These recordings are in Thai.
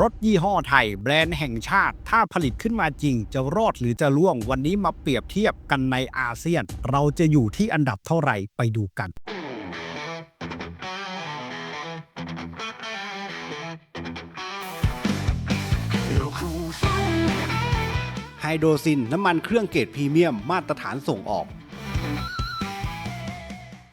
รถยี่ห้อไทยแบรนด์แห่งชาติ ถ้าผลิตขึ้นมาจริง จะรอดหรือจะล่วงวันนี้มาเปรียบเทียบกันในอาเซียน เราจะอยู่ที่อันดับเท่าไหร่ไปดูกันไฮโดรซินน้ำมันเครื่องเกรดพรีเมียมมาตรฐานส่งออก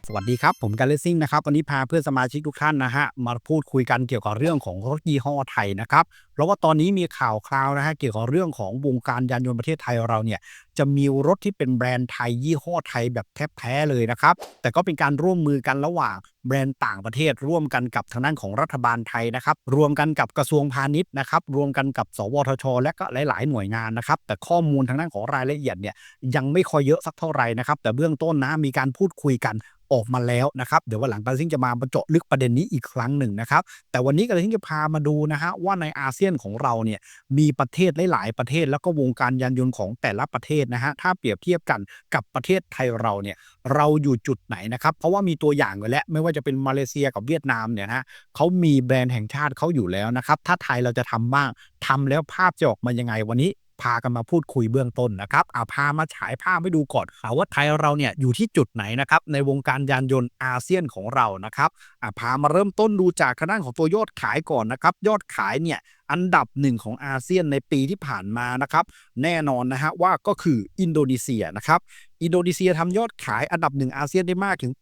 สวัสดีครับ ผมการเลสซิ่งนะครับ วันนี้พาเพื่อนสมาชิกทุกท่านนะฮะ มาพูดคุยกันเกี่ยวกับเรื่องของรถยี่ห้อไทยนะครับเพราะว่าตอนนี้มีข่าวคราวนะฮะเกี่ยวกับเรื่องของวงการยานยนต์ประเทศไทยเราเนี่ยจะมีรถที่เป็นแบรนด์ไทยยี่ห้อไทยแบบแท้ๆเลยนะครับ แต่ก็เป็นการร่วมมือกันระหว่างแบรนด์ต่างประเทศ ร่วมกันกับทางด้านของรัฐบาลไทยนะครับ รวมกันกับกระทรวงพาณิชย์นะครับ รวมกันกับ สวทช และก็หลาย ๆ หน่วยงานนะครับ แต่ข้อมูลทางด้านของรายละเอียดเนี่ยยังไม่ค่อยเยอะสักเท่าไหร่นะครับ แต่เบื้องต้นนะมีการพูดคุยกัน ออกมาแล้วนะครับ เดี๋ยววันหลังการซิ่งจะมาเจาะลึกประเด็นนี้อีกครั้งหนึ่งนะครับ แต่วันนี้การซิ่งจะพามาดูนะฮะว่าในอาเซียนของเราเนี่ยมีประเทศหลาย ๆ ประเทศ แล้วก็วงการยานยนต์ของแต่ละประเทศนะฮะถ้าเปรียบเทียบกันกับประเทศไทยเราเนี่ยเราอยู่จุดไหนนะครับเพราะว่ามีตัวอย่างไว้แล้วไม่ว่าจะเป็นมาเลเซียกับเวียดนามเนี่ยนะเขามีแบรนด์แห่งชาติเขาอยู่แล้วนะครับถ้าไทยเราจะทำบ้างทำแล้วภาพจะออกมายังไงวันนี้ พากันมาพูดคุยเบื้องต้นนะครับอาพามาฉายภาพให้ดูก่อนค่ะว่าไทยเราเนี่ยอยู่ที่จุดไหนนะครับในวงการยานยนต์อาเซียนของเรานะครับอาพามาเริ่มต้นดูจากทางด้านของตัวยอดขายก่อนนะครับ ยอดขายเนี่ยอันดับหนึ่งของอาเซียนในปีที่ผ่านมานะครับแน่นอนนะฮะว่าก็คืออินโดนีเซียนะครับอินโดนีเซียทำยอดขายอันดับหนึ่งอาเซียนได้มากถึง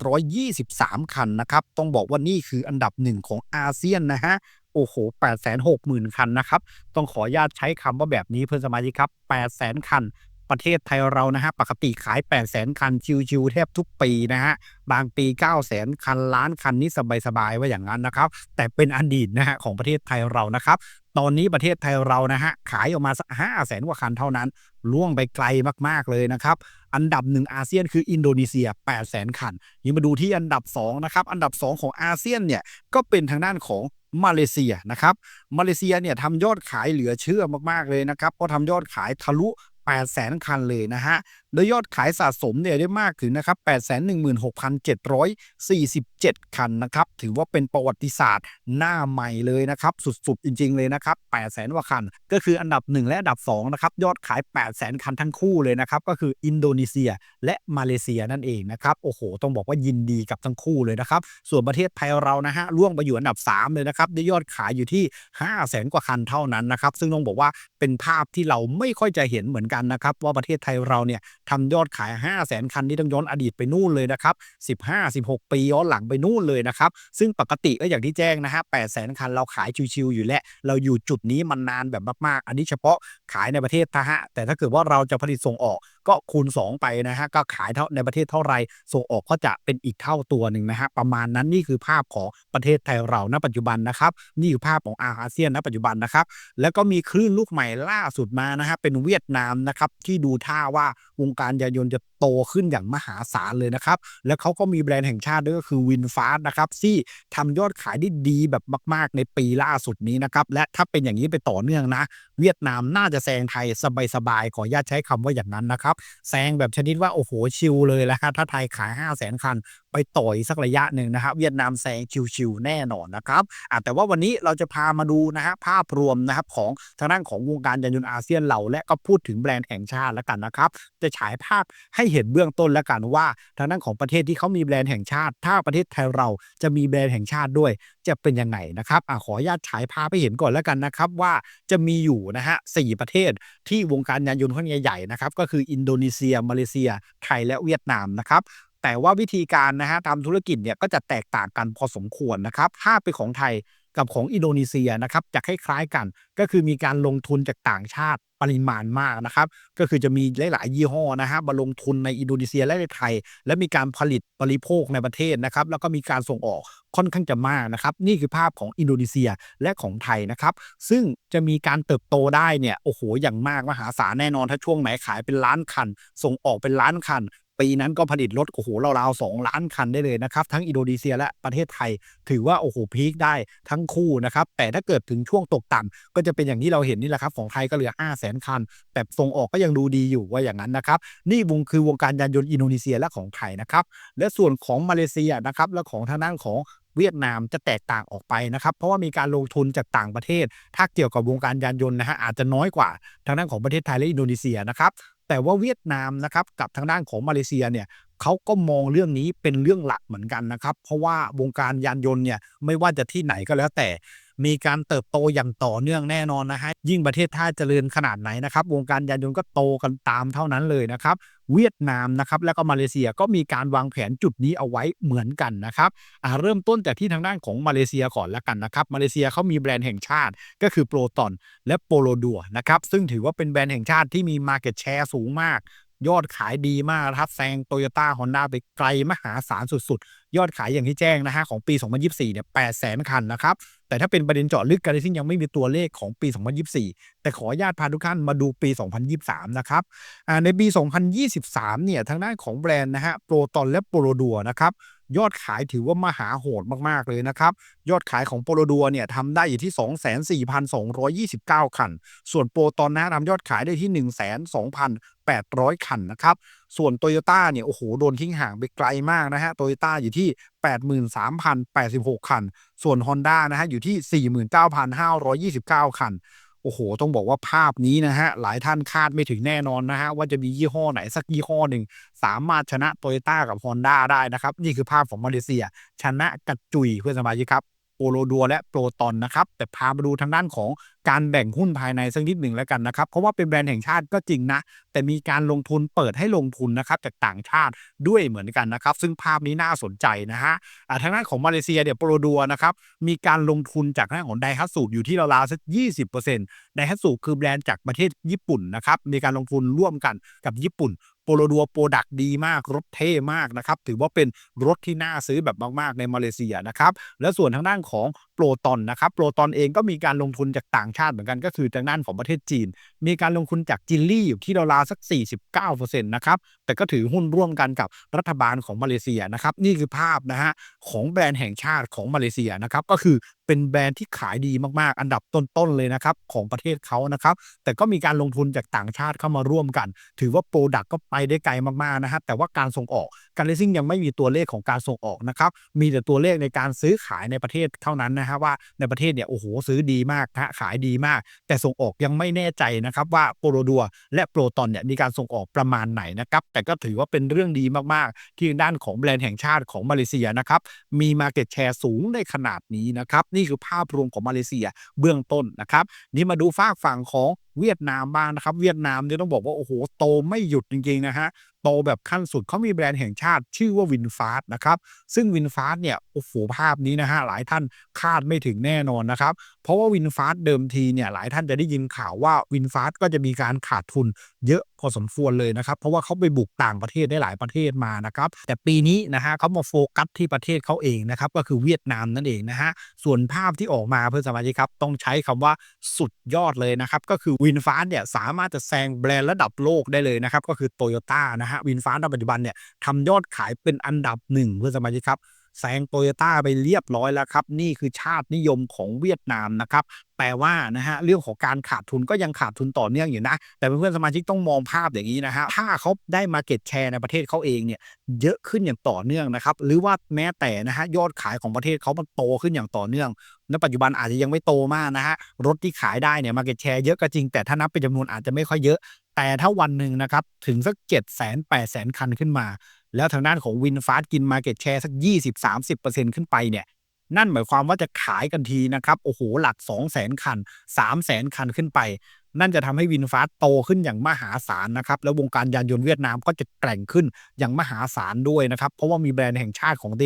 865,723 คันนะครับต้องบอกว่านี่คืออันดับหนึ่งของอาเซียนนะฮะ โอ้โห860,000 คันนะครับ ต้องขออนุญาตใช้คำว่าแบบนี้เพื่อนสมาชิกครับ 800,000คัน ประเทศไทยเรานะฮะ ปกติขาย 800,000คัน ชิวๆแทบทุกปีนะฮะ บางปี900,000 คัน ล้านคันนี่สบายๆว่าอย่างนั้นนะครับ แต่เป็นอดีตนะฮะของประเทศไทยเรานะครับ ตอนนี้ประเทศไทยเรานะฮะขายออกมาสักห้าแสนกว่าคันเท่านั้นล่วงไปไกลมากๆเลยนะครับอันดับหนึ่งอาเซียนคืออินโดนีเซีย8 0 0แสนคันยิ่งมาดูที่อันดับ2นะครับอันดับ 2 ของอาเซียนเนี่ยก็เป็นทางด้านของมาเลเซียนะครับมาเลเซียเนี่ยทำยอดขายเหลือเชื่อมากๆเลยนะครับเพราะทำยอดขายทะลุ8 0 0แสนคันเลยนะฮะ โดยยอดขายสะสมเนี่ยได้มากถึงนะครับ 816,747 คันนะครับ ถือว่าเป็นประวัติศาสตร์หน้าใหม่เลยนะครับ สุดๆ จริงๆเลยนะครับ8 0 0แสนกว่าคัน ก็คืออันดับ 1 และอันดับ2นะครับ ยอดขาย8 0 0แสนคันทั้งคู่เลยนะครับ ก็คืออินโดนีเซียและมาเลเซียนั่นเองนะครับ โอ้โห ต้องบอกว่ายินดีกับทั้งคู่เลยนะครับ ส่วนประเทศไทยเรานะฮะล่วงไปอยู่อันดับ 3 เลยนะครับได้ยอดขายอยู่ที่5 0 0แสนกว่าคันเท่านั้นนะครับ ซึ่งต้องบอกว่าเป็นภาพที่เราไม่ค่อยจะเห็นเหมือนกันนะครับ ว่าประเทศไทยเราเนี่ยทำยอดขาย 5 0 0แสนคันที่ต้องย้อนอดีตไปนู่นเลยนะครับ15-16 ปีย้อนหลังไปนู่นเลยนะครับ ซึ่งปกติก็อย่างที่แจ้งนะฮะ8 0 0แสนคันเราขายชิวๆอยู่แล้ว เราอยู่จุดนี้มันนานแบบมากๆ อันนี้เฉพาะขายในประเทศนะฮะ แต่ถ้าเกิดว่าเราจะผลิตส่งออกก็คูณ 2 ไปนะฮะ ก็ขายเท่าในประเทศเท่าไร ส่งออกก็จะเป็นอีกเท่าตัวหนึ่งนะฮะ ประมาณนั้นนี่คือภาพของประเทศไทยเราณปัจจุบันนะครับ นี่คือภาพของอาเซียนณปัจจุบันนะครับ แล้วก็มีคลื่นลูกใหม่ล่าสุดมานะฮะ เป็นเวียดนามนะครับ ที่ดูท่าว่าวงการยานยนต์จะโตขึ้นอย่างมหาศาลเลยนะครับ แล้วเขาก็มีแบรนด์แห่งชาติด้วยก็คือวินฟาสนะครับที่ทำยอดขายได้ดีแบบมาก ๆ ในปีล่าสุดนี้นะครับ และถ้าเป็นอย่างนี้ไปต่อเนื่องนะ เวียดนามน่าจะแซงไทยสบายๆขออนุญาตใช้คำว่าอย่างนั้นนะครับแซงแบบชนิดว่าโอ้โหชิลเลยแล้วครับถ้าไทยขาย 5 0 0 0 0 0 คัน ไปต่ออีกสักระยะหนึ่งนะครับเวียดนามแซงชิวๆแน่นอนนะครับแต่ว่าวันนี้เราจะพามาดูนะฮะภาพรวมนะครับของทางด้านของวงการยานยนต์อาเซียนเราและก็พูดถึงแบรนด์แห่งชาติแล้วกันนะครับ จะฉายภาพให้เห็นเบื้องต้นแล้วกันว่าทางด้านของประเทศที่เขามีแบรนด์แห่งชาติ ถ้าประเทศไทยเราจะมีแบรนด์แห่งชาติด้วย จะเป็นยังไงนะครับอขออนุญาตฉายภาพให้เห็นก่อนแล้วกันนะครับว่าจะมีอยู่นะฮะสประเทศที่วงการยานยนต์ค่อนข้างใหญ่ๆนะครับก็คืออินโดนีเซียมาเลเซีย ไทยและเวียดนามนะครับ แต่ว่าวิธีการนะฮะทำธุรกิจเนี่ยก็จะแตกต่างกันพอสมควรนะครับถ้าเป็นของไทยกับของอินโดนีเซียนะครับจะคล้ายๆกัน ก็คือมีการลงทุนจากต่างชาติปริมาณมากนะครับก็คือจะมีหลายๆยี่ห้อนะฮะมาลงทุนในอินโดนีเซียและในไทย และมีการผลิตบริโภคในประเทศนะครับแล้วก็มีการส่งออกค่อนข้างจะมากนะครับนี่คือภาพของอินโดนีเซียและของไทยนะครับซึ่งจะมีการเติบโตได้เนี่ยโอ้โหอย่างมากมหาศาลแน่นอนถ้าช่วงไหนขายเป็นล้านคัน ส่งออกเป็นล้านคัน ปีนั้นก็ผลิตรถโอ้โหราวๆสองล้านคันได้เลยนะครับ ทั้งอินโดนีเซียและประเทศไทย ถือว่าโอ้โหพีคได้ทั้งคู่นะครับ แต่ถ้าเกิดถึงช่วงตกต่ำก็จะเป็นอย่างที่เราเห็นนี่แหละครับ ของไทยก็เหลือ 5 0 0แสนคัน แต่ส่งออกก็ยังดูดีอยู่ว่าอย่างนั้นนะครับ นี่วงคือวงการยานยนต์อินโดนีเซียและของไทยนะครับ และส่วนของมาเลเซียนะครับและของทางด้านของเวียดนามจะแตกต่างออกไปนะครับ เพราะว่ามีการลงทุนจากต่างประเทศ ถ้าเกี่ยวกับวงการยานยนต์นะฮะอาจจะน้อยกว่าทางด้านของประเทศไทยและอินโดนีเซียนะครับ แต่ว่าเวียดนามนะครับกับทางด้านของมาเลเซียเนี่ยเขาก็มองเรื่องนี้เป็นเรื่องหลักเหมือนกันนะครับ เพราะว่าวงการยานยนต์เนี่ยไม่ว่าจะที่ไหนก็แล้วแต่ มีการเติบโตอย่างต่อเนื่องแน่นอนนะฮะยิ่งประเทศท่าเจริญขนาดไหนนะครับ วงการยานยนต์ก็โตกันตามเท่านั้นเลยนะครับ เวียดนามนะครับแล้วก็มาเลเซียก็มีการวางแผนจุดนี้เอาไว้เหมือนกันนะครับเริ่มต้นจากที่ทางด้านของมาเลเซียก่อนแล้วกันนะครับมาเลเซียเขามีแบรนด์แห่งชาติก็คือโปรตอนและโปโลดัวนะครับซึ่งถือว่าเป็นแบรนด์แห่งชาติที่มี Market Share สูงมาก ยอดขายดีมากนะครับแซงโตโยต้าฮอนด้าไปไกลมหาศาลสุดๆ ยอดขายอย่างที่แจ้งนะฮะของปี 2024 เนี่ย 8 แสนคันนะครับ แต่ถ้าเป็นประเด็นเจาะลึกกันซึ่งยังไม่มีตัวเลขของปี 2024 แต่ขออนุญาตพาทุกท่านมาดูปี 2023 นะครับในปี 2023 เนี่ย ทางด้านของแบรนด์นะฮะโปรตอนและโปโดัวนะครับ ยอดขายถือว่ามหาโหดมาก ๆ เลยนะครับ ยอดขายของโปโลดัวเนี่ยทำได้อยู่ที่ 24,229 คัน ส่วนโปรตอนนะทำยอดขายได้ที่ 12,800 คันนะครับ ส่วนโตโยต้าเนี่ยโอ้โหโดนทิ้งห่างไปไกลมากนะฮะโตโยต้าอยู่ที่ 83,086 คัน ส่วน Honda นะฮะอยู่ที่ 49,529 คัน โอ้โห ต้องบอกว่าภาพนี้นะฮะ หลายท่านคาดไม่ถึงแน่นอนนะฮะ ว่าจะมียี่ห้อไหนสักยี่ห้อหนึ่ง สามารถชนะโตโยต้ากับ Honda ได้นะครับ นี่คือภาพของมาเลเซีย ชนะกัดจุยเพื่อนสมาชิกครับ โปโลดัวและโปรตอนนะครับแต่พามาดูทางด้านของการแบ่งหุ้นภายในสักนิดหนึ่งแล้วกันนะครับเพราะว่าเป็นแบรนด์แห่งชาติก็จริงนะ แต่มีการลงทุนเปิดให้ลงทุนนะครับจากต่างชาติด้วยเหมือนกันนะครับ ซึ่งภาพนี้น่าสนใจนะฮะทางด้านของมาเลเซียเดี๋ยวโปรดัวนะครับมีการลงทุนจากทางด้านของไดฮัตสูอยู่ที่ราวๆสัก20%ไดฮัตสูคือแบรนด์จากประเทศญี่ปุ่นนะครับมีการลงทุนร่วมกันกับญี่ปุ่น โปโลดัวโปรดักดีมากรถเท่มากนะครับถือว่าเป็นรถที่น่าซื้อแบบมาก ๆ ในมาเลเซียนะครับและส่วนทางด้านของโปรตอนนะครับโปรตอนเองก็มีการลงทุนจากต่างชาติเหมือนกันก็คือทางด้านของประเทศจีน มีการลงทุนจากจินลี่อยู่ที่ราวๆสัก 49%นะครับ แต่ก็ถือหุ้นร่วมกันกับรัฐบาลของมาเลเซียนะครับนี่คือภาพนะฮะของแบรนด์แห่งชาติของมาเลเซียนะครับก็คือเป็นแบรนด์ที่ขายดีมากๆ อันดับต้นๆเลยนะครับของประเทศเขานะครับแต่ก็มีการลงทุนจากต่างชาติเข้ามาร่วมกัน ถือว่าโปรดักก็ไปได้ไกลมากๆนะฮะแต่ว่าการส่งออกการเลซิ่งยังไม่มีตัวเลขของการส่งออกนะครับมีแต่ตัวเลขในการซื้อขายในประเทศเท่านั้นนะฮะว่าในประเทศเนี่ยโอ้โหซื้อดีมากฮะขายดีมาก แต่ส่งออกยังไม่แน่ใจนะครับว่าโปรโดัวและโปรตอนเนี่ยมีการส่งออกประมาณไหนนะครับแต่ก็ถือว่าเป็นเรื่องดีมากๆ ที่ด้านของแบรนด์แห่งชาติของมาเลเซียนะครับมี Market Share สูงในขนาดนี้นะครับนี่คือภาพรวมของมาเลเซียเบื้องต้นนะครับนี่มาดูฝากฝั่งของเวียดนามบ้างนะครับ เวียดนามเนี่ยต้องบอกว่าโอ้โหโตไม่หยุดจริงๆนะฮะ โตแบบขั้นสุดเขามีแบรนด์แห่งชาติชื่อว่าวินฟาสนะครับซึ่งวินฟาสเนี่ยโอ้โหภาพนี้นะฮะหลายท่านคาดไม่ถึงแน่นอนนะครับเพราะว่าวินฟาสเดิมทีเนี่ยหลายท่านจะได้ยินข่าวว่าวินฟาสก็จะมีการขาดทุนเยอะพอสมควรเลยนะครับเพราะว่าเขาไปบุกต่างประเทศได้หลายประเทศมานะครับแต่ปีนี้นะฮะเขามาโฟกัสที่ประเทศเขาเองนะครับก็คือเวียดนามนั่นเองนะฮะส่วนภาพที่ออกมาเพื่อนสมาชิกครับต้องใช้คำว่าสุดยอดเลยนะครับก็คือวินฟาสเนี่ยสามารถจะแซงแบรนด์ระดับโลกได้เลยนะครับก็คือโตโยต้านะฮะวินฟ้าในปัจจุบันเนี่ยทำยอดขายเป็นอันดับหนึ่งเพื่อนสมาชิกครับ แซงโตโยต้าไปเรียบร้อยแล้วครับ นี่คือชาตินิยมของเวียดนามนะครับแปลว่านะฮะเรื่องของการขาดทุนก็ยังขาดทุนต่อเนื่องอยู่นะ แต่เพื่อนๆสมาชิกต้องมองภาพอย่างนี้นะฮะถ้าเขาได้มาเก็ตแชร์ในประเทศเขาเองเนี่ยเยอะขึ้นอย่างต่อเนื่องนะครับหรือว่าแม้แต่นะฮะยอดขายของประเทศเขามันโตขึ้นอย่างต่อเนื่องในปัจจุบันอาจจะยังไม่โตมากนะฮะรถที่ขายได้เนี่ยมาเก็ตแชร์เยอะก็จริงแต่ถ้านับเป็นจำนวนอาจจะไม่ค่อยเยอะ แต่ถ้าวันหนึ่งนะครับถึงสัก7 0 0 0 0 8 0 0 0 0คันขึ้นมา แล้วทางด้านของวินฟาสกินมาเก็ตแชร์สัก 20-30%ขึ้นไปเนี่ยนั่นหมายความว่าจะขายกันทีนะครับโอ้โหหลัก 2 0 0 0 0 0 คัน 3 0 0 0 0 0 คันขึ้นไป นั่นจะทำให้วินฟาสโตขึ้นอย่างมหาศาลนะครับ แล้ววงการยานยนต์เวียดนามก็จะแกร่งขึ้นอย่างมหาศาลด้วยนะครับ เพราะว่ามีแบรนด์แห่งชาติของเด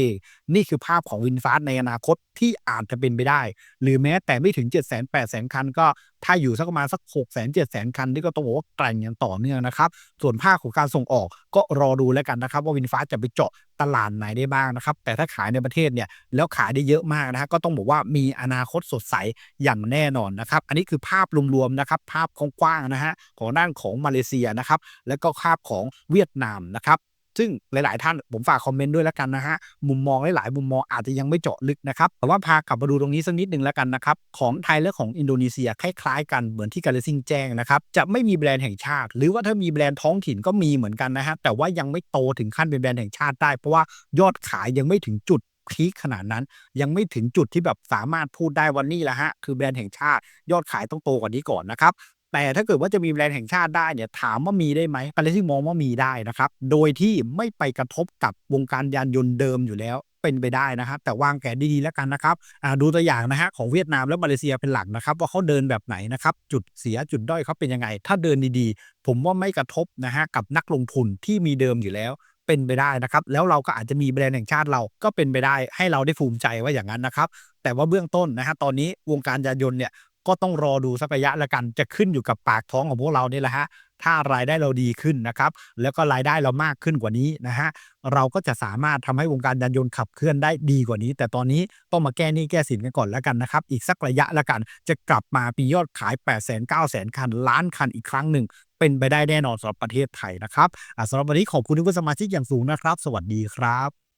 นี่คือภาพของวินฟาสในอนาคตที่อาจจะเป็นไปได้ หรือแม้แต่ไม่ถึง7 0 0 0 0 0 8 0 0 0 0 คันก็ ถ้าอยู่สักประมาณสัก6 0 0 0 0 7 0 0 0คันที่ก็ต้องบอกว่าแกร่งอย่างต่อเนื่องนะครับ ส่วนภาคของการส่งออกก็รอดูแล้วกันนะครับ ว่าวินฟ้าจะไปเจาะตลาดไหนได้บ้างนะครับ แต่ถ้าขายในประเทศเนี่ยแล้วขายได้เยอะมากนะฮะก็ต้องบอกว่ามีอนาคตสดใสอย่างแน่นอนนะครับ อันนี้คือภาพรวมๆนะครับภาพกว้างๆนะฮะของด้านของมาเลเซียนะครับแล้วก็ภาพของเวียดนามนะครับ ซึ่งหลาย ๆ ท่านผมฝากคอมเมนต์ด้วยแล้วกันนะฮะ มุมมองหลาย ๆ มุมมองอาจจะยังไม่เจาะลึกนะครับ แต่ว่าพากลับมาดูตรงนี้สักนิดหนึ่งแล้วกันนะครับ ของไทยและของอินโดนีเซียคล้าย ๆ กันเหมือนที่การเลซิงแจ้งนะครับ จะไม่มีแบรนด์แห่งชาติ หรือว่าถ้ามีแบรนด์ท้องถิ่นก็มีเหมือนกันนะฮะ แต่ว่ายังไม่โตถึงขั้นเป็นแบรนด์แห่งชาติได้ เพราะว่ายอดขายยังไม่ถึงจุดพีคขนาดนั้นยังไม่ถึงจุดที่แบบสามารถพูดได้ว่านี่แหละฮะ คือแบรนด์แห่งชาติ ยอดขายต้องโตกว่านี้ก่อนนะครับ แต่ถ้าเกิดว่าจะมีแบรนด์แห่งชาติได้เนี่ยถามว่ามีได้ไหมอะไรที่มองว่ามีได้นะครับ โดยที่ไม่ไปกระทบกับวงการยานยนต์เดิมอยู่แล้วเป็นไปได้นะครับ แต่วางแผนดีๆแล้วกันนะครับดูตัวอย่างนะฮะของเวียดนามและมาเลเซียเป็นหลักนะครับ ว่าเขาเดินแบบไหนนะครับ จุดเสียจุดด้อยเขาเป็นยังไง ถ้าเดินดีๆ ผมว่าไม่กระทบนะฮะกับนักลงทุนที่มีเดิมอยู่แล้วเป็นไปได้นะครับ แล้วเราก็อาจจะมีแบรนด์แห่งชาติเราก็เป็นไปได้ให้เราได้ภูมิใจว่าอย่างนั้นนะครับ แต่ว่าเบื้องต้นนะฮะตอนนี้วงการยานยนต์เนี่ย ก็ต้องรอดูสักระยะละกันจะขึ้นอยู่กับปากท้องของพวกเราเนี่ยแหละฮะถ้ารายได้เราดีขึ้นนะครับแล้วก็รายได้เรามากขึ้นกว่านี้นะฮะเราก็จะสามารถทำให้วงการยานยนต์ขับเคลื่อนได้ดีกว่านี้ แต่ตอนนี้ต้องมาแก้หนี้แก้สินกันก่อนแล้วกันนะครับอีกสักระยะละกัน จะกลับมาปียอดขาย 8 0 0 0 0 9 0 0 0 คันล้านคันอีกครั้งหนึ่ง เป็นไปได้แน่นอนสำหรับประเทศไทยนะครับสำหรับวันนี้ขอบคุณทุกสมาชิกอย่างสูงนะครับ สวัสดีครับ